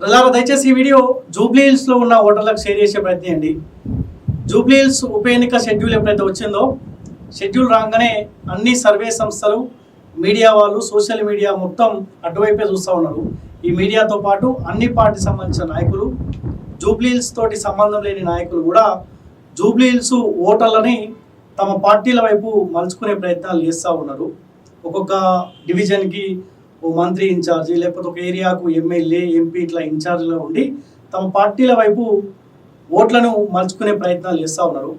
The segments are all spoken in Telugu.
ప్రజలారా దయచేసి ఈ వీడియో జూబ్లీ హిల్స్లో ఉన్న ఓటర్లకు షేర్ చేసే ప్రయత్నం చేయండి. జూబ్లీ హిల్స్ ఉప ఎన్నిక షెడ్యూల్ ఎప్పుడైతే వచ్చిందో షెడ్యూల్ రాగానే అన్ని సర్వే సంస్థలు మీడియా వాళ్ళు సోషల్ మీడియా మొత్తం అటువైపే చూస్తూ ఉన్నారు. ఈ మీడియాతో పాటు అన్ని పార్టీ సంబంధించిన నాయకులు జూబ్లీ హిల్స్ తోటి సంబంధం లేని నాయకులు కూడా జూబ్లీ హిల్స్ ఓటర్లని తమ పార్టీల వైపు మలుచుకునే ప్రయత్నాలు చేస్తూ ఉన్నారు. ఒక్కొక్క డివిజన్కి ఓ మంత్రి ఇన్ఛార్జి లేకపోతే ఒక ఏరియాకు ఎమ్మెల్యే ఎంపీ ఇట్లా ఇన్ఛార్జిలో ఉండి తమ పార్టీల వైపు ఓట్లను మలుచుకునే ప్రయత్నాలు చేస్తూ ఉన్నారు.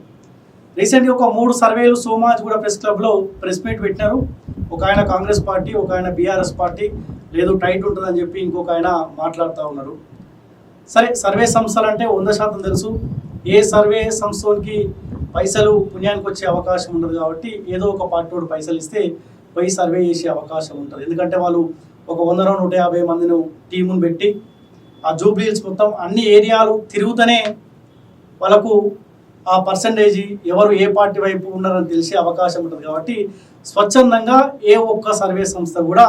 రీసెంట్గా ఒక మూడు సర్వేలు సోమాజ్ కూడా ప్రెస్ క్లబ్లో ప్రెస్ మీట్ పెట్టినారు. ఒక ఆయన కాంగ్రెస్ పార్టీ ఒక ఆయన బీఆర్ఎస్ పార్టీ లేదు టైట్ ఉంటుందని చెప్పి ఇంకొక ఆయన మాట్లాడుతూ ఉన్నారు. సరే సర్వే సంస్థలు అంటే వంద శాతం తెలుసు. ఏ సర్వే సంస్థకి పైసలు పుణ్యానికి వచ్చే అవకాశం ఉండదు కాబట్టి ఏదో ఒక పార్టీ వాడు పైసలు ఇస్తే పోయి సర్వే చేసే అవకాశం ఉంటుంది. ఎందుకంటే వాళ్ళు ఒక వంద నూట యాభై మందిని టీమును పెట్టి ఆ జూబ్లీహిల్స్ మొత్తం అన్ని ఏరియాలు తిరుగుతూనే వాళ్ళకు ఆ పర్సంటేజ్ ఎవరు ఏ పార్టీ వైపు ఉన్నారని తెలిసే అవకాశం ఉంటుంది. కాబట్టి స్వచ్ఛందంగా ఏ ఒక్క సర్వే సంస్థ కూడా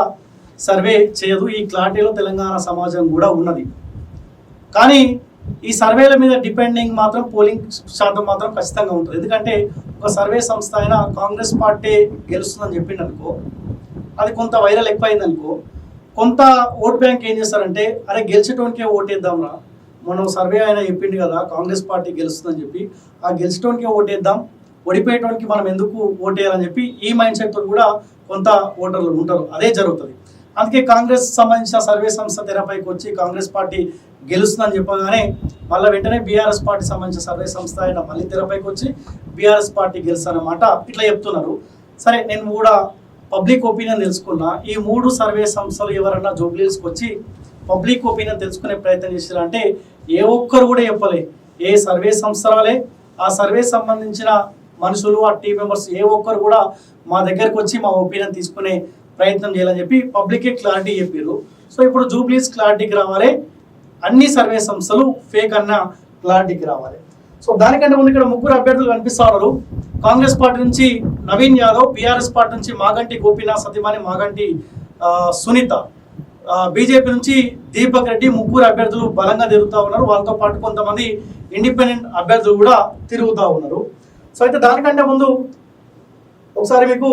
సర్వే చేయదు. ఈ క్లారిటీలో తెలంగాణ సమాజం కూడా ఉన్నది. కానీ ఈ సర్వేల మీద డిపెండింగ్ మాత్రం పోలింగ్ శాతం మాత్రం ఖచ్చితంగా ఉంటుంది. ఎందుకంటే ఒక సర్వే సంస్థ అయినా కాంగ్రెస్ పార్టీ గెలుస్తుందని చెప్పిండు అనుకో అది కొంత వైరల్ ఎక్కువైంది అనుకో కొంత ఓట్ బ్యాంక్ ఏం చేస్తారంటే అరే గెలిచేటోనికే ఓటేద్దాంరా మనం సర్వే అయినా చెప్పిండు కదా కాంగ్రెస్ పార్టీ గెలుస్తుందని చెప్పి ఆ గెలిచేటోనికే ఓటేద్దాం ఓడిపోయేటోనికి మనం ఎందుకు ఓటేయాలని చెప్పి ఈ మైండ్ సెట్తో కూడా కొంత ఓటర్లు ఉంటారు. అదే జరుగుతుంది. అందుకే కాంగ్రెస్ సంబంధించిన సర్వే సంస్థ తెరపైకి వచ్చి కాంగ్రెస్ పార్టీ గెలుస్తుందని చెప్పగానే మళ్ళీ వెంటనే బీఆర్ఎస్ పార్టీ సంబంధించిన సర్వే సంస్థ ఆయన మళ్ళీ తెరపైకి వచ్చి బీఆర్ఎస్ పార్టీ గెలుస్తానమాట ఇట్లా చెప్తున్నారు. సరే నేను కూడా పబ్లిక్ ఒపీనియన్ తెలుసుకున్నా. ఈ మూడు సర్వే సంస్థలు ఎవరన్నా జూబ్లీస్కి వచ్చి పబ్లిక్ ఒపీనియన్ తెలుసుకునే ప్రయత్నం చేశారంటే ఏ ఒక్కరు కూడా చెప్పలే. ఏ సర్వే సంస్థలే ఆ సర్వే సంబంధించిన మనుషులు ఆ టీం మెంబర్స్ ఏ ఒక్కరు కూడా మా దగ్గరకు వచ్చి మా ఒపీనియన్ తీసుకునే ప్రయత్నం చేయాలని చెప్పి పబ్లిక్కి క్లారిటీ చెప్పారు సో ఇప్పుడు జూబ్లీస్ క్లారిటీకి రావాలి. అన్ని సర్వే సంస్థలు ఫేక్ అన్న క్లారిటీకి రావాలి. సో దానికంటే ముందు ఇక్కడ ముగ్గురు అభ్యర్థులు కనిపిస్తున్నారు. కాంగ్రెస్ పార్టీ నుంచి నవీన్ యాదవ్ బీఆర్ఎస్ పార్టీ నుంచి మాగంటి గోపీనాథ్ సతీమణి మాగంటి సునీత. బీజేపీ నుంచి దీపక్ రెడ్డి ముగ్గురు అభ్యర్థులు బలంగా తిరుగుతూ ఉన్నారు. వాళ్ళతో పాటు కొంతమంది ఇండిపెండెంట్ అభ్యర్థులు కూడా తిరుగుతూ ఉన్నారు. సో అయితే దానికంటే ముందు ఒకసారి మీకు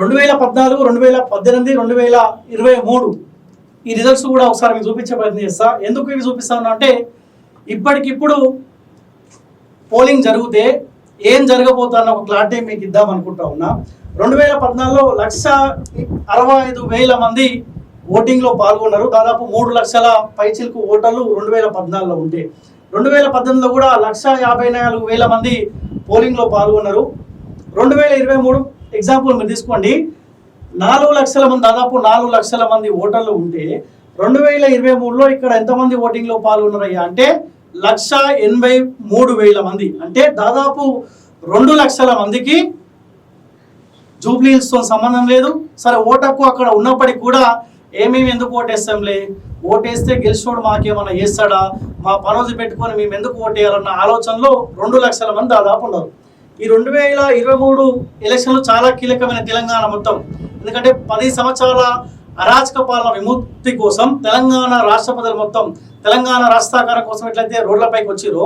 రెండు వేల పద్నాలుగు రెండు వేల పద్దెనిమిది రెండు వేల ఇరవై మూడు. ఈ రిజల్ట్స్ కూడా ఒకసారి మీకు చూపించే ప్రయత్నం చేస్తా. ఎందుకు ఇవి చూపిస్తాను అంటే ఇప్పటికిప్పుడు పోలింగ్ జరిగితే ఏం జరగబోతుందన్న ఒక క్లారిటీ మీకు ఇద్దాం అనుకుంటా ఉన్నా. రెండు వేల పద్నాలుగులో లక్ష అరవై ఐదు వేల మంది ఓటింగ్లో పాల్గొన్నారు. దాదాపు మూడు లక్షల పైచిలకు ఓటర్లు రెండు వేల పద్నాలుగులో ఉంటే. రెండు వేల పద్దెనిమిదిలో కూడా లక్ష యాభై నాలుగు వేల మంది పోలింగ్లో పాల్గొన్నారు. రెండు వేల ఇరవై మూడు ఎగ్జాంపుల్ మీరు తీసుకోండి. నాలుగు లక్షల మంది దాదాపు నాలుగు లక్షల మంది ఓటర్లు ఉంటే రెండు వేల ఇరవై మూడులో ఇక్కడ ఎంతమంది ఓటింగ్లో పాల్గొన్నారయ్యా? అంటే లక్ష ఎనభై మూడు వేల మంది. అంటే దాదాపు రెండు లక్షల మందికి జూబ్లీస్తో సంబంధం లేదు. సరే ఓటకు అక్కడ ఉన్నప్పటికీ కూడా ఏమేమి ఎందుకు ఓటేస్తాంలే? ఓటేస్తే గెలిచినోడు మాకేమన్నా చేస్తాడా? మా పనులు పెట్టుకొని మేము ఎందుకు ఓటేయాలన్న ఆలోచనలో రెండు లక్షల మంది దాదాపు ఉన్నారు. ఈ రెండు వేల ఇరవై మూడు ఎలక్షన్లు చాలా కీలకమైన తెలంగాణ మొత్తం. ఎందుకంటే పది సంవత్సరాల అరాచక పాలన విముక్తి కోసం తెలంగాణ రాష్ట్ర ప్రజలు మొత్తం తెలంగాణ రాష్ట్రాకారం కోసం ఎట్లయితే రోడ్లపైకి వచ్చిరో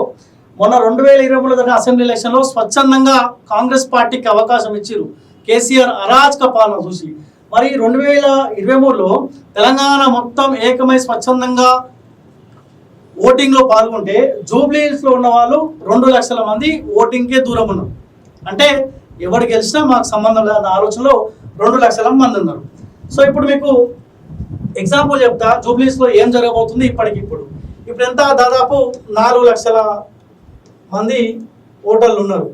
మొన్న రెండు వేల ఇరవై మూడు జరిగిన అసెంబ్లీ ఎలక్షన్లో స్వచ్ఛందంగా కాంగ్రెస్ పార్టీకి అవకాశం ఇచ్చిరు కేసీఆర్ అరాచక పాలన చూసి. మరి రెండు వేల ఇరవై మూడులో తెలంగాణ మొత్తం ఏకమై స్వచ్ఛందంగా ఓటింగ్లో పాల్గొంటే జూబ్లీస్లో ఉన్న వాళ్ళు రెండు లక్షల మంది ఓటింగ్కే దూరం ఉన్నారు. అంటే ఎవరు గెలిచినా మాకు సంబంధం లేదన్న ఆలోచనలో రెండు లక్షల మంది ఉన్నారు. సో ఇప్పుడు మీకు ఎగ్జాంపుల్ చెప్తా జూబ్లీస్లో ఏం జరగబోతుంది ఇప్పటికి ఇప్పుడు. ఇప్పుడు ఎంత? దాదాపు నాలుగు లక్షల మంది ఓటర్లు ఉన్నారు.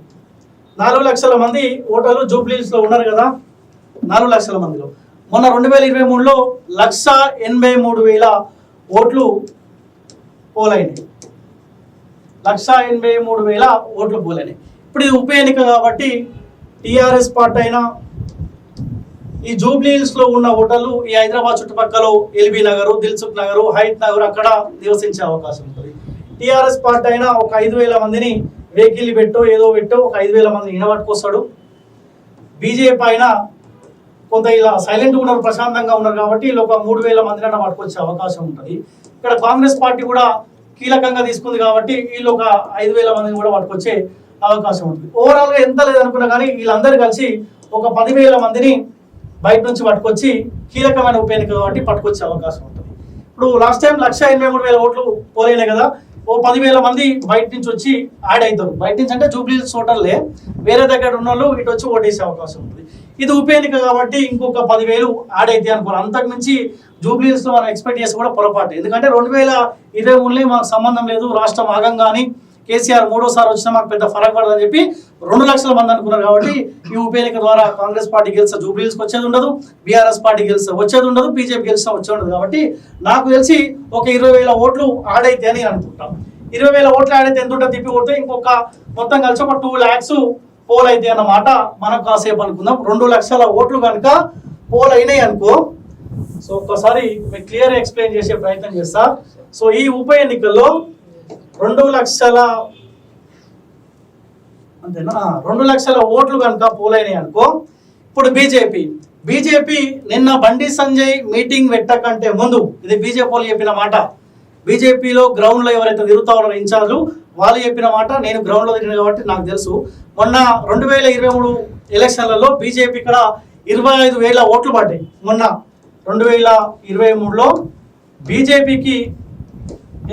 నాలుగు లక్షల మంది ఓటర్లు జూబ్లీస్లో ఉన్నారు కదా? నాలుగు లక్షల మందిలో. మొన్న రెండు వేల ఇరవై మూడులో లక్ష ఎనభై మూడు వేల ఓట్లు పోలైనాయి. లక్ష ఎనభై మూడు వేల ఓట్లు పోలైనాయి. ఇప్పుడు ఇది ఉప ఎన్నిక కాబట్టి టీఆర్ఎస్ పార్టీ అయినా ఈ జూబ్లీ హిల్స్లో ఉన్న ఓటర్లు ఈ హైదరాబాద్ చుట్టుపక్కల ఎల్బీ నగర్ దిల్సుఖ్ నగర్ హైట్ నగర్ అక్కడ నివసించే అవకాశం ఉంటుంది. టీఆర్ఎస్ పార్టీ అయినా ఒక ఐదు వేల మందిని వెహికల్ పెట్టో ఏదో పెట్టో ఒక ఐదు వేల మందిని ఇనబట్టుకొస్తాడు బీజేపీ అయినా కొంత ఇలా సైలెంట్గా ఉన్నారు ప్రశాంతంగా ఉన్నారు కాబట్టి వీళ్ళు ఒక మూడు వేల మందిని పట్టుకొచ్చే అవకాశం ఉంటుంది. ఇక్కడ కాంగ్రెస్ పార్టీ కూడా కీలకంగా తీసుకుంది కాబట్టి వీళ్ళు ఒక ఐదు వేల మందిని కూడా పట్టుకొచ్చే అవకాశం ఉంటుంది. ఓవరాల్గా ఎంత లేదనుకున్నా కానీ వీళ్ళందరూ కలిసి ఒక పదివేల మందిని బయట నుంచి పట్టుకొచ్చి కీలకమైన ఉప ఎన్నిక కాబట్టి పట్టుకొచ్చే అవకాశం ఉంటుంది. ఇప్పుడు లాస్ట్ టైం లక్ష ఎనభై మూడు వేల ఓట్లు పోలేనే కదా ఓ పదివేల మంది బయట నుంచి వచ్చి యాడ్ అవుతారు. బయట నుంచి అంటే జూబ్లీ ఓటర్లే వేరే దగ్గర ఉన్న వాళ్ళు ఇటు వచ్చి ఓటేసే అవకాశం ఉంటుంది. ఇది ఉప ఎన్నిక కాబట్టి ఇంకొక పదివేలు యాడ్ అయితే అనుకోరు. అంతకు మించి జూబ్లీస్లో మనం ఎక్స్పెక్ట్ చేసి కూడా పొరపాటు. ఎందుకంటే రెండు వేల ఇరవై మూడులో మాకు సంబంధం లేదు రాష్ట్రం ఆగం కానీ కేసీఆర్ మూడోసారి వచ్చినా మాకు పెద్ద ఫరక్ పడదని చెప్పి రెండు లక్షల మంది అనుకున్నారు కాబట్టి ఈ ఉప ఎన్నిక ద్వారా కాంగ్రెస్ పార్టీ గెలిస్తే జూబ్లీస్కి వచ్చేది ఉండదు బీఆర్ఎస్ పార్టీ గెలిస్తే వచ్చేది ఉండదు బీజేపీ గెలిస్తే వచ్చేది ఉండదు కాబట్టి నాకు తెలిసి ఒక ఇరవై వేల ఓట్లు ఆడైతే అని అనుకుంటాం. అనుకుంటాను ఇరవై వేల ఓట్లు ఆడైతే ఎంత ఉంటుంది తిప్పి కొడితే ఇంకొక మొత్తం కలిసి ఒక టూ ల్యాక్స్ పోల్ అయితే అన్నమాట మనం కాసేపు అనుకుందాం. రెండు లక్షల ఓట్లు కనుక పోల్ అయినాయి అనుకో సో ఒక్కసారి క్లియర్ ఎక్స్ప్లెయిన్ చేసే ప్రయత్నం చేస్తా. సో ఈ ఉప ఎన్నికల్లో రెండు లక్షల అంతేనా? రెండు లక్షల ఓట్లు కనుక పోలైనాయి అనుకో ఇప్పుడు బీజేపీ. బీజేపీ నిన్న బండి సంజయ్ మీటింగ్ పెట్టకంటే ముందు ఇది బీజేపీ వాళ్ళు చెప్పిన మాట. బీజేపీలో గ్రౌండ్లో ఎవరైతే తిరుగుతా ఉన్నారో ఇన్ఛార్జు వాళ్ళు చెప్పిన మాట నేను గ్రౌండ్లో తిరిగిన కాబట్టి నాకు తెలుసు. మొన్న రెండు వేల ఇరవై మూడు ఎలక్షన్లలో బీజేపీ ఇక్కడ ఇరవై ఐదు వేల ఓట్లు పడ్డాయి. మొన్న రెండు వేల ఇరవై మూడులో బీజేపీకి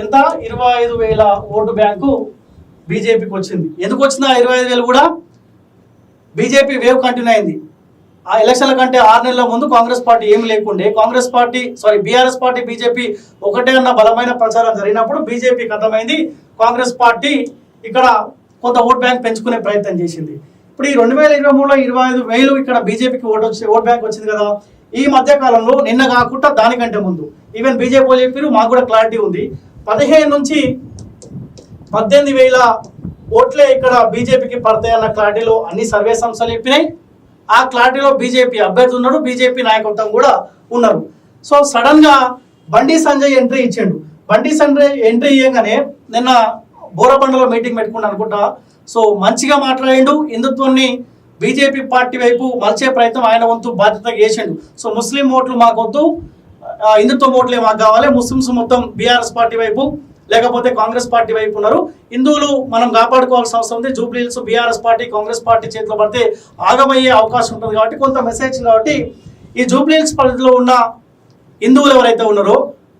ఎంత? ఇరవై ఐదు వేల ఓటు బ్యాంకు బీజేపీకి వచ్చింది. ఎందుకు వచ్చింది ఆ ఇరవై ఐదు వేలు కూడా? బీజేపీ వేవ్ కంటిన్యూ అయింది. ఆ ఎలక్షన్ల కంటే ఆరు నెలల ముందు కాంగ్రెస్ పార్టీ ఏమి లేకుండే. Congress party sorry BRS party BJP ఒకటే అన్న బలమైన ప్రచారం జరిగినప్పుడు బీజేపీ కథమైంది కాంగ్రెస్ పార్టీ ఇక్కడ కొంత ఓట్ బ్యాంక్ పెంచుకునే ప్రయత్నం చేసింది. ఇప్పుడు ఈ రెండు వేల ఇరవై మూడులో ఇరవై ఐదు వేలు ఇక్కడ బీజేపీకి ఓట్ వచ్చి ఓట్ బ్యాంక్ వచ్చింది కదా. ఈ మధ్య కాలంలో నిన్న కాకుండా దానికంటే ముందు. ఈవెన్ బీజేపీ చెప్పారు మాకు కూడా క్లారిటీ ఉంది. పదిహేను నుంచి పద్దెనిమిది వేల ఓట్లే ఇక్కడ బీజేపీకి పడతాయన్న క్లారిటీలో అన్ని సర్వే సంస్థలు చెప్పినాయి. ఆ క్లారిటీలో బీజేపీ అభ్యర్థి ఉన్నాడు బీజేపీ నాయకత్వం కూడా ఉన్నారు సో సడన్గా బండి సంజయ్ ఎంట్రీ ఇచ్చిండు. బండి సంజయ్ ఎంట్రీ ఇవ్వగానే నిన్న బోరబండలో మీటింగ్ పెట్టుకున్నాను అనుకుంటా. సో మంచిగా మాట్లాడిండు హిందుత్వాన్ని బీజేపీ పార్టీ వైపు మలిచే ప్రయత్నం ఆయన వంతు బాధ్యతగా చేసిండు. సో ముస్లిం ఓట్లు మాకొద్దు హిందుత్వం ఓట్లే మాకు కావాలి. ముస్లిమ్స్ మొత్తం బీఆర్ఎస్ పార్టీ వైపు లేకపోతే కాంగ్రెస్ పార్టీ వైపు ఉన్నారు. హిందువులు మనం కాపాడుకోవాల్సిన అవసరం ఉంది. Jubilee Hills BRS party Congress party చేతిలో పడితే ఆగమయ్యే అవకాశం ఉంటుంది కాబట్టి కొంత మెసేజ్ కాబట్టి ఈ జూబ్లీహిల్స్ పరిధిలో ఉన్న హిందువులు ఎవరైతే ఉన్నారో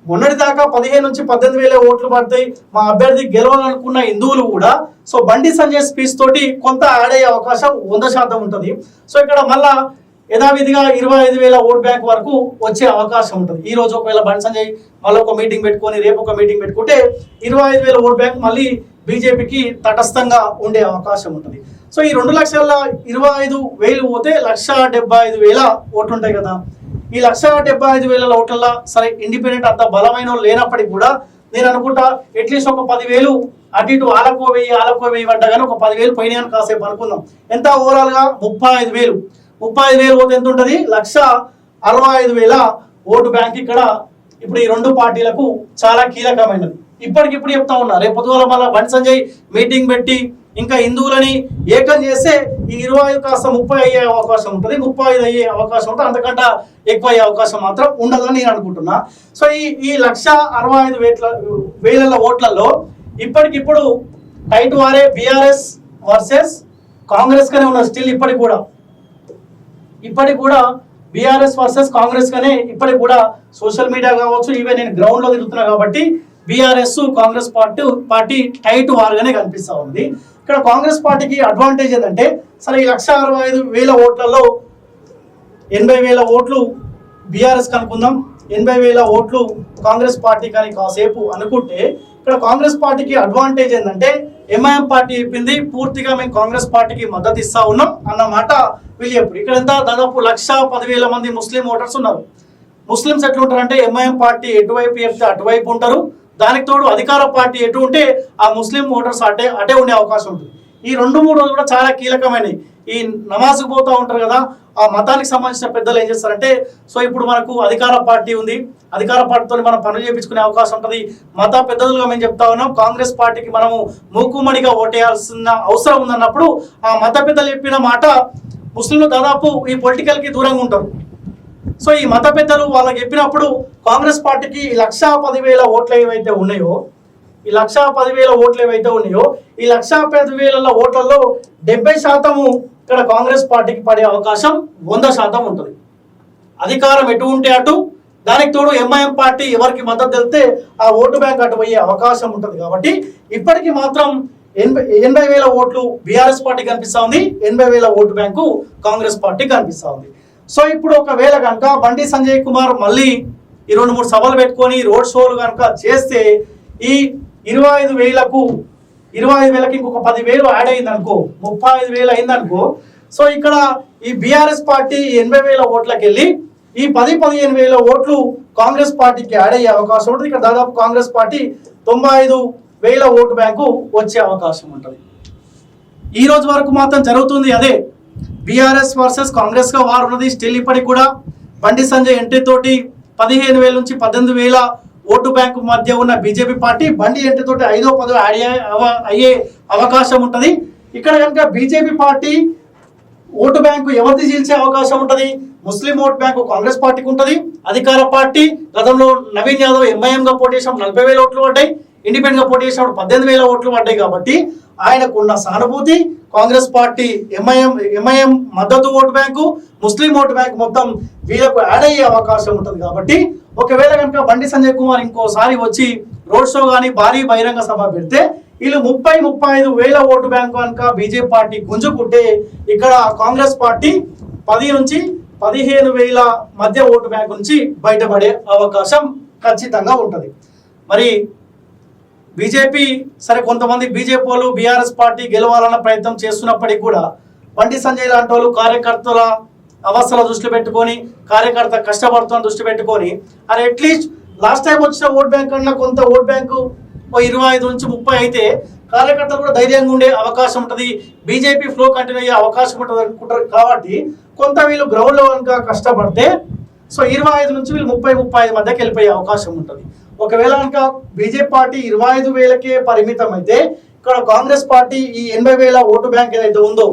మొన్నటి దాకా పదిహేను నుంచి పద్దెనిమిది వేల ఓట్లు పడతాయి. మా అభ్యర్థి గెలవాలనుకున్న హిందువులు కూడా సో బండి సంజయ్ స్పీచ్ తోటి కొంత యాడ్ అయ్యే అవకాశం వంద శాతం ఉంటుంది. సో ఇక్కడ మళ్ళా యథావిధిగా ఇరవై ఐదు వేల ఓట్ బ్యాంక్ వరకు వచ్చే అవకాశం ఉంటుంది. ఈ రోజు ఒకవేళ బండి సంజయ్ మళ్ళీ ఒక మీటింగ్ పెట్టుకొని రేపు ఒక మీటింగ్ పెట్టుకుంటే ఇరవై ఐదు వేల ఓట్ బ్యాంక్ మళ్ళీ బీజేపీకి తటస్థంగా ఉండే అవకాశం ఉంటుంది. సో ఈ రెండు లక్షల ఇరవై ఐదు వేలు పోతే లక్ష డెబ్బై ఐదు వేల ఓట్లు ఉంటాయి కదా. ఈ లక్ష డెబ్బై ఐదు వేల ఓట్ల సరే ఇండిపెండెంట్ అంత బలమైన లేనప్పటికి లేనప్పటికీ కూడా నేను అనుకుంటా అట్లీస్ట్ ఒక పదివేలు అటు ఇటు ఆలకో వెయ్యి ఆలకో వెయ్యి పడ్డా కానీ ఒక పదివేలు పోయినాయని కాసేపు అనుకుందాం. ఎంత ఓవరాల్గా? ముప్పై ఐదు వేలు. ముప్పై ఐదు వేలు ఓటు ఎంత ఉంటుంది లక్ష అరవై ఐదు వేల ఓటు బ్యాంక్ ఇక్కడ ఇప్పుడు ఈ రెండు పార్టీలకు చాలా కీలకమైనది. ఇప్పటికిప్పుడు చెప్తా ఉన్నా రేపు పొద్దుగల మళ్ళీ బండి సంజయ్ మీటింగ్ పెట్టి ఇంకా హిందువులని ఏకం చేస్తే ఈ ఇరవై ఐదు కాస్త ముప్పై అయ్యే అవకాశం ఉంటుంది. ముప్పై ఐదు అయ్యే అవకాశం ఉంటుంది. అంతకంటే ఎక్కువ అయ్యే అవకాశం మాత్రం ఉండదని నేను అనుకుంటున్నా. సో ఈ ఈ లక్ష అరవై ఐదు వేల వేల ఓట్లలో ఇప్పటికిప్పుడు టైట్ వారే బీఆర్ఎస్ వర్సెస్ కాంగ్రెస్ గానే ఉన్నారు. స్టిల్ ఇప్పటికి కూడా. ఇప్పటికి కూడా బీఆర్ఎస్ వర్సెస్ కాంగ్రెస్ గానే ఇప్పటికి కూడా సోషల్ మీడియా కావచ్చు ఈవెన్ నేను గ్రౌండ్లో తిరుగుతున్నా కాబట్టి BRS Congress party party tight వారుగానే కనిపిస్తా ఉంది. ఇక్కడ కాంగ్రెస్ పార్టీకి అడ్వాంటేజ్ ఏంటంటే సరే ఈ లక్ష అరవై ఐదు వేల ఓట్లలో ఎనభై వేల ఓట్లు బీఆర్ఎస్ కనుక్కుందాం ఎనభై వేల ఓట్లు కాంగ్రెస్ పార్టీ కానీ కాసేపు అనుకుంటే ఇక్కడ కాంగ్రెస్ పార్టీకి అడ్వాంటేజ్ ఏంటంటే ఎంఐఎం పార్టీ చెప్పింది పూర్తిగా మేము కాంగ్రెస్ పార్టీకి మద్దతు ఇస్తా ఉన్నాం అన్నమాట వీళ్ళు చెప్పారు ఇక్కడ ఎంత? దాదాపు లక్ష పదివేల మంది ముస్లిం ఓటర్స్ ఉన్నారు. ముస్లింస్ ఎట్లుంటారంటే ఎంఐఎం పార్టీ ఎటువైపు చెప్తే అటువైపు ఉంటారు. దానికి తోడు అధికార పార్టీ ఎటు ఉంటే ఆ ముస్లిం ఓటర్స్ అటే అటే ఉండే అవకాశం ఉంటుంది ఈ రెండు మూడు రోజులు కూడా చాలా కీలకమైనవి. ఈ నమాజ్కి పోతూ ఉంటారు కదా ఆ మతానికి సంబంధించిన పెద్దలు ఏం చేస్తారంటే సో ఇప్పుడు మనకు అధికార పార్టీ ఉంది. అధికార పార్టీతో మనం పనులు చేయించుకునే అవకాశం ఉంటుంది. మత పెద్దలుగా మేము చెప్తా ఉన్నాం కాంగ్రెస్ పార్టీకి మనము మూకుమ్మడిగా ఓటేయాల్సిన అవసరం ఉందన్నప్పుడు ఆ మత పెద్దలు చెప్పిన మాట ముస్లింలు దాదాపు ఈ పొలిటికల్కి దూరంగా ఉంటారు. సో ఈ మత పెద్దలు వాళ్ళకి చెప్పినప్పుడు కాంగ్రెస్ పార్టీకి ఈ లక్షా పదివేల ఓట్లు ఏవైతే ఉన్నాయో ఈ లక్షా పదివేల ఓట్లు ఏవైతే ఉన్నాయో ఈ లక్షా పదివేల ఓట్లలో డెబ్బై శాతము ఇక్కడ కాంగ్రెస్ పార్టీకి పడే అవకాశం వంద శాతం ఉంటుంది. అధికారం ఎటు ఉంటే అటు దానికి తోడు ఎంఐఎం పార్టీ ఎవరికి మద్దతు తెలితే ఆ ఓటు బ్యాంక్ అటు పోయే అవకాశం ఉంటుంది కాబట్టి ఇప్పటికి మాత్రం ఎనభై ఎనభై వేల ఓట్లు బీఆర్ఎస్ పార్టీ కనిపిస్తూ ఉంది ఎనభై వేల ఓటు బ్యాంకు కాంగ్రెస్ పార్టీ కనిపిస్తూ ఉంది సో ఇప్పుడు ఒకవేళ కనుక బండి సంజయ్ కుమార్ మళ్ళీ ఈ రెండు మూడు సభలు పెట్టుకొని రోడ్ షోలు కనుక చేస్తే ఈ ఇరవై ఐదు వేలకు ఇరవై ఐదు వేలకి ఇంకొక పది వేలు యాడ్ అయింది అనుకో ముప్పై ఐదు వేలు అయిందనుకో సో ఇక్కడ ఈ బీఆర్ఎస్ పార్టీ ఎనభై వేల ఓట్లకి వెళ్ళి ఈ పది పదిహేను వేల ఓట్లు కాంగ్రెస్ పార్టీకి యాడ్ అయ్యే అవకాశం ఉంటుంది. ఇక్కడ దాదాపు కాంగ్రెస్ పార్టీ తొంభై ఐదు వేల ఓటు బ్యాంకు వచ్చే అవకాశం ఉంటుంది. ఈ రోజు వరకు మాత్రం జరుగుతుంది అదే. బీఆర్ఎస్ వర్సెస్ కాంగ్రెస్గా వారు ఉన్నది. స్టిల్ ఇప్పటికి కూడా బండి సంజయ్ ఎంట్రీ తోటి పదిహేను వేల నుంచి పద్దెనిమిది వేల ఓటు బ్యాంకు మధ్య ఉన్న బీజేపీ పార్టీ బండి ఎంట్రీ ఐదో పదో అయ్యే అయ్యే అవకాశం ఉంటుంది. ఇక్కడ కనుక బీజేపీ పార్టీ ఓటు బ్యాంకు ఎవరిది చీల్చే అవకాశం ఉంటుంది? ముస్లిం ఓటు బ్యాంకు కాంగ్రెస్ పార్టీకి ఉంటుంది. అధికార పార్టీ గతంలో నవీన్ యాదవ్ ఎంఐఎం గా పోటీ చేసినప్పుడు నలభై వేల ఓట్లు పడ్డాయి. ఇండిపెండెంట్గా పోటీ చేసినప్పుడు పద్దెనిమిది వేల ఓట్లు పడ్డాయి కాబట్టి ఆయనకున్న సానుభూతి కాంగ్రెస్ పార్టీ ఎంఐఎం ఎంఐఎం మద్దతు vote bank Muslim vote bank మొత్తం వీళ్ళకు యాడ్ అయ్యే అవకాశం ఉంటుంది కాబట్టి ఒకవేళ కనుక బండి సంజయ్ కుమార్ ఇంకోసారి వచ్చి రోడ్ షో కానీ భారీ బహిరంగ సభ పెడితే వీళ్ళు ముప్పై ముప్పై ఐదు వేల ఓటు బ్యాంకు కనుక బీజేపీ పార్టీ గుంజుకుంటే ఇక్కడ కాంగ్రెస్ పార్టీ పది నుంచి పదిహేను వేల మధ్య ఓటు బ్యాంకు నుంచి బయటపడే అవకాశం ఖచ్చితంగా ఉంటుంది. మరి బీజేపీ సరే కొంతమంది బీజేపీ వాళ్ళు బీఆర్ఎస్ పార్టీ గెలవాలన్న ప్రయత్నం చేస్తున్నప్పటికీ కూడా బండి సంజయ్ లాంటి వాళ్ళు కార్యకర్తల అవస్థల దృష్టి పెట్టుకొని కార్యకర్త కష్టపడుతున్న దృష్టి పెట్టుకొని అరే అట్లీస్ట్ లాస్ట్ టైం వచ్చిన ఓట్ బ్యాంక్ కన్నా కొంత ఓట్ బ్యాంకు ఓ ఇరవై ఐదు నుంచి ముప్పై అయితే కార్యకర్తలు కూడా ధైర్యంగా ఉండే అవకాశం ఉంటుంది. బీజేపీ ఫ్లో కంటిన్యూ అయ్యే అవకాశం ఉంటుంది అనుకుంటారు కాబట్టి కొంత వీళ్ళు గ్రౌండ్లో కనుక కష్టపడితే సో ఇరవై ఐదు నుంచి వీళ్ళు ముప్పై ముప్పై ఐదు మధ్యకి వెళ్ళిపోయే అవకాశం ఉంటుంది. ఒకవేళ కనుక బీజేపీ పార్టీ ఇరవై ఐదు వేలకే పరిమితం అయితే ఇక్కడ కాంగ్రెస్ పార్టీ ఈ ఎనభై వేల ఓటు బ్యాంక్ ఏదైతే ఉందో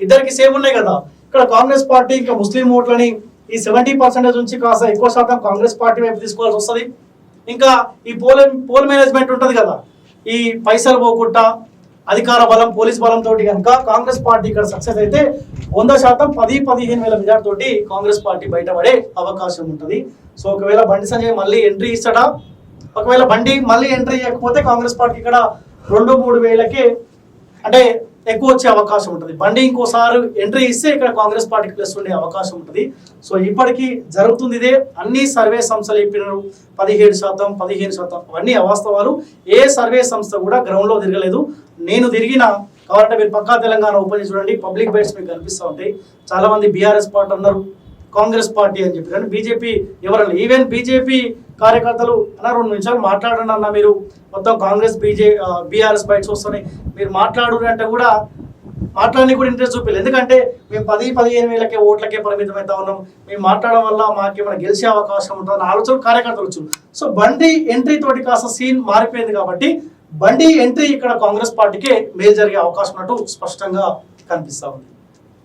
ఇద్దరికి సేమ్ ఉన్నాయి కదా. ఇక్కడ కాంగ్రెస్ పార్టీ ఇంకా ముస్లిం ఓట్లని ఈ సెవెంటీ పర్సెంటేజ్ నుంచి కాస్త ఎక్కువ శాతం కాంగ్రెస్ పార్టీ వైపు తీసుకోవాల్సి వస్తుంది. ఇంకా ఈ పోల్ పోల్ మేనేజ్మెంట్ ఉంటుంది కదా. ఈ పైసలు పోకుండా అధికార బలం పోలీస్ బలం తోటి కనుక కాంగ్రెస్ పార్టీ ఇక్కడ సక్సెస్ అయితే వంద శాతం పది పదిహేను వేల మెజార్టీతోటి కాంగ్రెస్ పార్టీ బయటపడే అవకాశం ఉంటుంది. సో ఒకవేళ బండి సంజయ్ మళ్ళీ ఎంట్రీ ఇస్తాడా? ఒకవేళ బండి మళ్ళీ ఎంట్రీ ఇవ్వకపోతే కాంగ్రెస్ పార్టీ ఇక్కడ రెండు మూడు వేలకే అంటే ఎక్కువ వచ్చే అవకాశం ఉంటుంది. బండి ఇంకోసారి ఎంట్రీ ఇస్తే ఇక్కడ కాంగ్రెస్ పార్టీకి ప్లస్ ఉండే అవకాశం ఉంటుంది. సో ఇప్పటికీ జరుగుతుంది ఇదే. అన్ని సర్వే సంస్థలు చెప్పినారు. పదిహేడు శాతం పదిహేను శాతం అవన్నీ అవాస్తవాలు. ఏ సర్వే సంస్థ కూడా గ్రౌండ్లో తిరగలేదు. నేను తిరిగిన కాబట్టి మీరు పక్కా తెలంగాణ ఓపెన్ చూడండి. పబ్లిక్ బైట్స్ మీకు కనిపిస్తూ ఉంటాయి. చాలామంది బీఆర్ఎస్ పార్టీ అన్నారు. కాంగ్రెస్ పార్టీ అని చెప్పి. కానీ బీజేపీ ఎవరన్నా ఈవెన్ బీజేపీ కార్యకర్తలు అన్న రెండు నిమిషాలు మాట్లాడండి అన్న మీరు. మొత్తం కాంగ్రెస్ బీజే బీఆర్ఎస్ బయటకు వస్తున్నాయి. మీరు మాట్లాడు అంటే కూడా మాట్లాడడానికి కూడా ఇంట్రెస్ట్ చూపించలేదు ఎందుకంటే మేము పది పదిహేను వేలకే ఓట్లకే పరిమితం అవుతా ఉన్నాం. మేము మాట్లాడడం వల్ల మాకేమైనా గెలిచే అవకాశం ఉంటుందని ఆలోచన కార్యకర్తలు వచ్చు సో బండి ఎంట్రీ తోటి కాస్త సీన్ మారిపోయింది కాబట్టి బండి ఎంట్రీ ఇక్కడ కాంగ్రెస్ పార్టీకే మేలు జరిగే అవకాశం ఉన్నట్టు స్పష్టంగా కనిపిస్తా ఉంది.